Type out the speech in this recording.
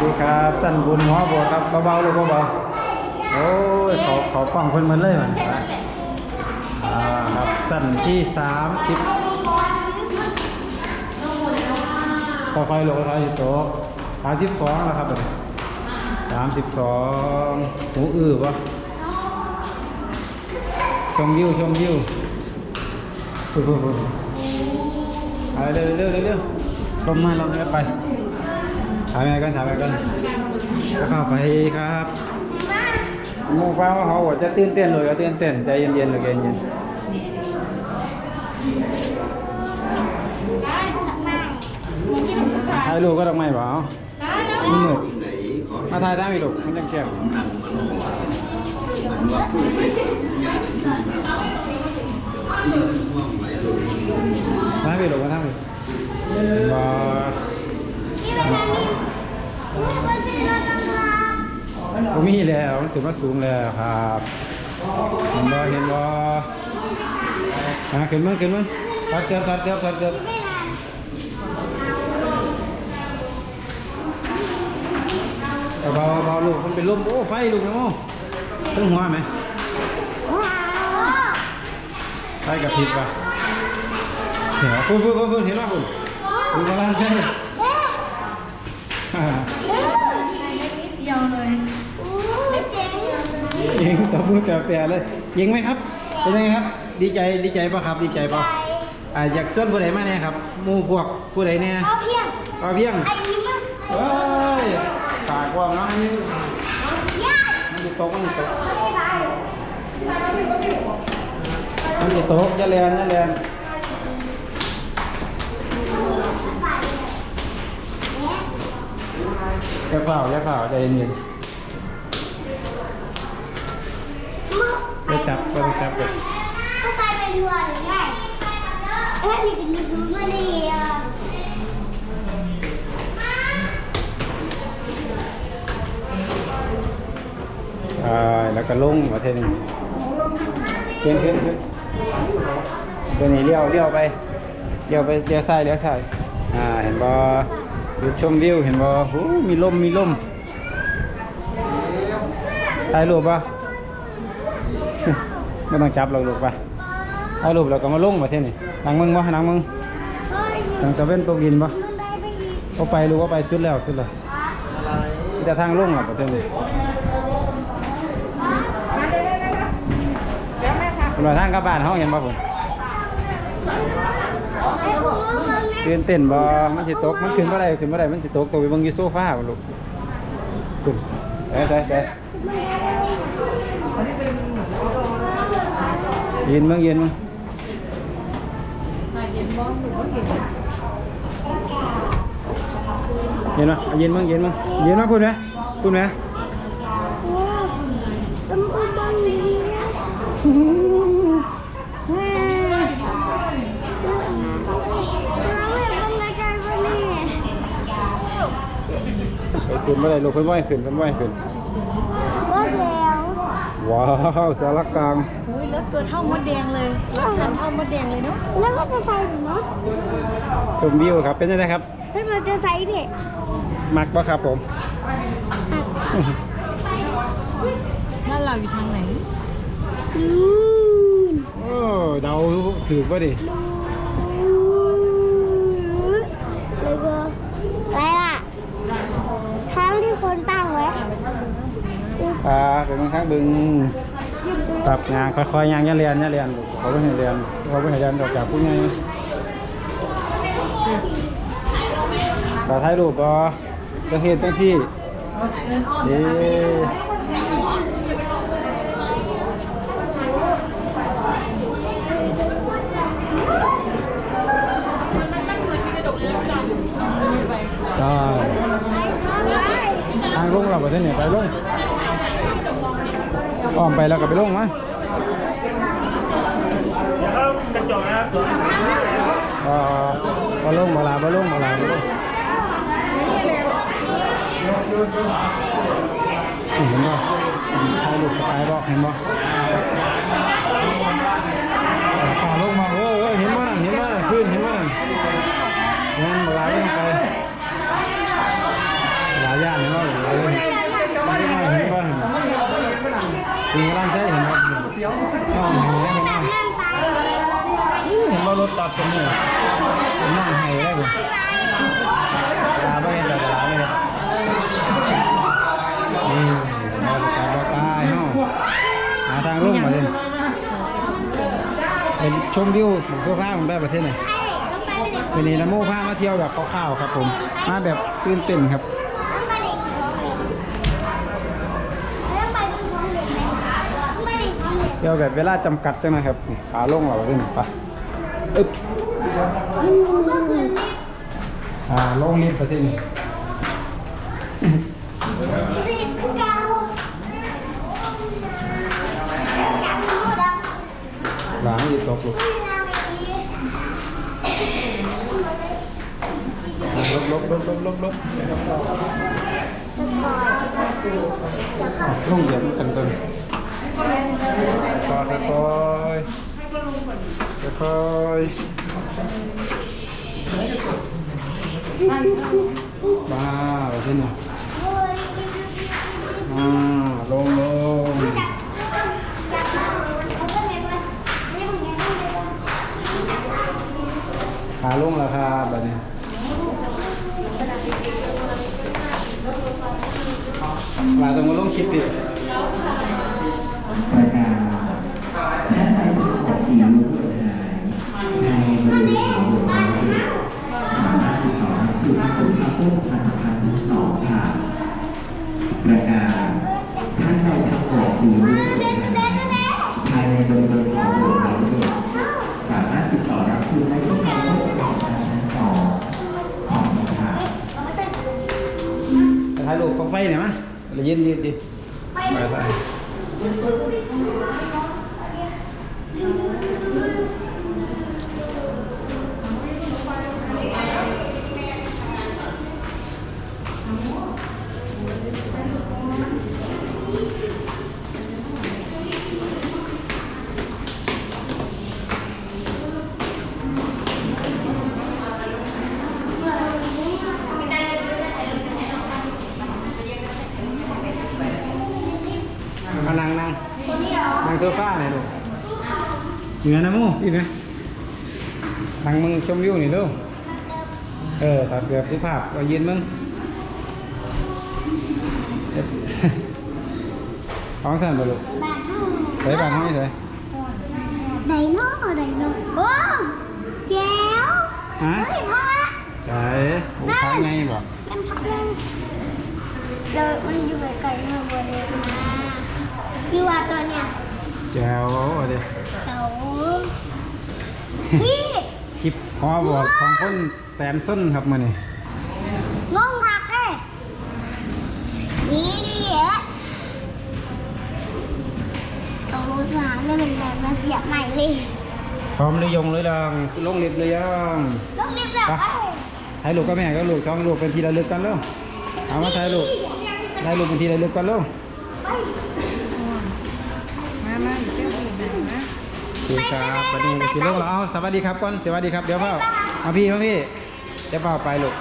ดีครับสั้นบุญหัวโบวครับเบาๆเลูกเบาๆโอ้ยเขาเขาฟังเพิ่นมันเลยมันอ่าครับสั้นที่สามสิบค่อยๆลงค่อยๆสิโตะสามสิบสองแล้วครับสามสิบสองหูอื้อปะชมวิวชมวิวปุ๊บปุ๊บปุ๊บไปเร็วเร็วเร็วเร็วลงมาลงมาไป ถามอะไรกันถามอะไรกันก็เข้าไปครับหมูฟ้าว่าเขาบอกจะตื่นเต้นเลยก็ตื่นเต้นใจเย็นๆเลยเย็นๆถ่ายรูปก็ต้องไม่เปล่ามันมืดมาถ่ายได้ไหมลูกมันยังแก้ว ขึ้นมาสูงแล้วครับเห็นบ่เห็นบ่อะขึ้นมาขึ้นมาถอดเกือบถอดเกือบถอดเกือบเบาเบาลูกมันเป็นลมโอ้ไฟลูกนะโม่ตึ้งหัวไหมไฟกับพริบป่ะเสียพุ่นพุ่นพุ่นพุ่นเห็นป่ะพุ่นดูกำลังใช่ เองตบมือแปรๆเลยเจ๋งไหมครับเป็นยังไงครับ ดีใจดีใจป่ะครับ ดีใจป่ะอ่าอยากส่วนผู้ใดมาเนี่ยครับหมู่พวกผู้ใดเนี่ยเอาเพียงเอาเพียงไอ้ยิ้มอะเฮ้ยตากว้างเนาะอันนี้ย่ามันจะตกมันจะตกไม่ได้มันจะตกอย่าแลนอย่าแลนอย่าเฝ้าอย่าเฝ้าใจเย็น ไปจับไปจับเลยก็ไปไปดูอะไรไงเอ้ยนี่เป็นมิซูมาเลยอะอ่าแล้วก็ลงประเทศนี้ขึ้นขึ้นขึ้นตัวนี้เลี้ยวเลี้ยวไปเลี้ยวไปเลี้ยวซ้ายเลี้ยวซ้ายอ่าเห็นบ่หยุดชมวิวเห็นบ่โอ้มีลมมีลมถ่ายรูปป่ะ ไม่ต้องจับเราลูกไป่ะถ่ายรูปเราก็มาลงประเทศนี้นั่งมึงบ่นังมึงนังจะเว้นตกดินป่ะมันได้ไปอีกเอาไปรู้ว่าไปสุดแล้วสุดแล้วมีแต่ทางลงอะประเทศนี้คุณว่าทางกลับบ้านห้องเห็นป่ะผมไอ้หัวมันตื่นเต้นบ่ มันสิตก มันขึ้นบ่ได้ขึ้นบ่ได้มันสิตกตัวไปเบิ่งอยู่โซฟาบ่ลูกขึ้นไปไปไปยืนมึงยืนมึงนายเย็นบ้องหนูก็เห็นยืนมายืนมึงยืนมึงยืนมาพูดไหมพูดไหมโอ้ตำอุ้มบังดีนะแม่จะจะเอาให้บังรายการวันนี้ไปขึ้นบ่ได้ลูกเพิ่นบ่ให้ขึ้นเพิ่นบ่ให้ขึ้นว่าแล้ว ว้าวสารกลางอุ้ยรถตัวเท่ามดแดงเลยรถคันเท่ามดแดงเลยเนาะแล้วก็จะใส่หนูเนาะชมวิวครับเป็นจังไดครับแล้วมันจะใส่เด็กมักบ่ครับผมบ้านเราอยู่ทางไหนนู่นโอ้เดาถูกบ่ดินู่นแล้วก็อะไรล่ะทั้งที่คนตั้งไว้ อ่าเป็นข้างบึงปรับงานค่อยๆย่างอย่าเรียนอย่าเรียนลูกเขาบ่ให้เรียนเขาบ่ให้เรียนดอกจากผู้ใหญ่ขอถ่ายรูปบ่จะเฮ็ดจังซี่เด้ได้ทางลงเราบ่ได้เนี่ยไปลง อ้อมไปแล้วก็ไปลงมาอ่าบ่ลงบ่ลาบ่ลลงบ่ลาบ่ลงเห็นบ่ถ่ายรูปสกายบอกเห็นบ่ขาลงมาเออเออเห็นบ่นั่นเห็นบ่นั่น ตอบเป็นนี่งไห้ได้บ่ตาไม่เห็แต่ตาไม่เห็นี่มาประากาศเนาะหาทางลงมาเลยเป็นชมวิวหมู่พวกข้าผมได้ประเทศไหนวันนี้นะโมผ้ามาเที่ยวแบบคร่าวครับผม มาแบบตื่นเต้นครับเที่ยวแบบเวลาจำกัดใช่ไหมครับขาลงเราเล่นไป อึ๊บอ่าลงนิดประเทศนี้รีบขึ้นเก้าจับมือดับหลังอีกตกลูกอ่าลบลบลบลบลบลบอะลงเหยียบกันตัวค่อยๆ ค่อยๆค่อยๆมาประเทศนี้อ่าล ถ่ายรูปกองไฟหน่อยมั้ยเรายืนยืนยืนไปไป โซฟาหน่อยลูกอยู่นะน้ำมูอีกไหมนั่งมึงชมวิวนี่ลูกเออถอดเกือบสุภาพก็ยืนมึงเอ็ดของสั่นไปลูกใส่บางห้อยใส่ไดโน่ไดโน่โอ้แจ๋วฮะเฮ้ยพ่อใส่โอ้ค้างไงบอกกันพักเลยเดี๋ยวมันอยู่ไกลๆมาบนเลยมาพี่ว่าตัวเนี้ย แจ๋วเอาดิเจ้าพี่คลิปขอบอกของคนแสนส้นครับมาเนี่งงหักเลยนี่เอ๊ะเอาสามเนี่ยมันแบบมาเสียบใหม่เลยพร้อมหรือยังหรือยังลงลิฟต์หรือยังต้องรีบแบบไปถ่ายรูปกับแม่ก็ลูกท้องลูกเป็นทีละลึกกันเร็วเอามาถ่ายรูปถ่ายรูปเป็นทีละลึกกันเร็วมา มาเดี๋ยวเดี๋ยวนะโอเครับวันนี้สิลูกเราเอาสวัสดีครับก่อนสวัสดีครับเดี๋ยวพ่อมาพี่มาพี่เดี๋ยวพ่อไปลูก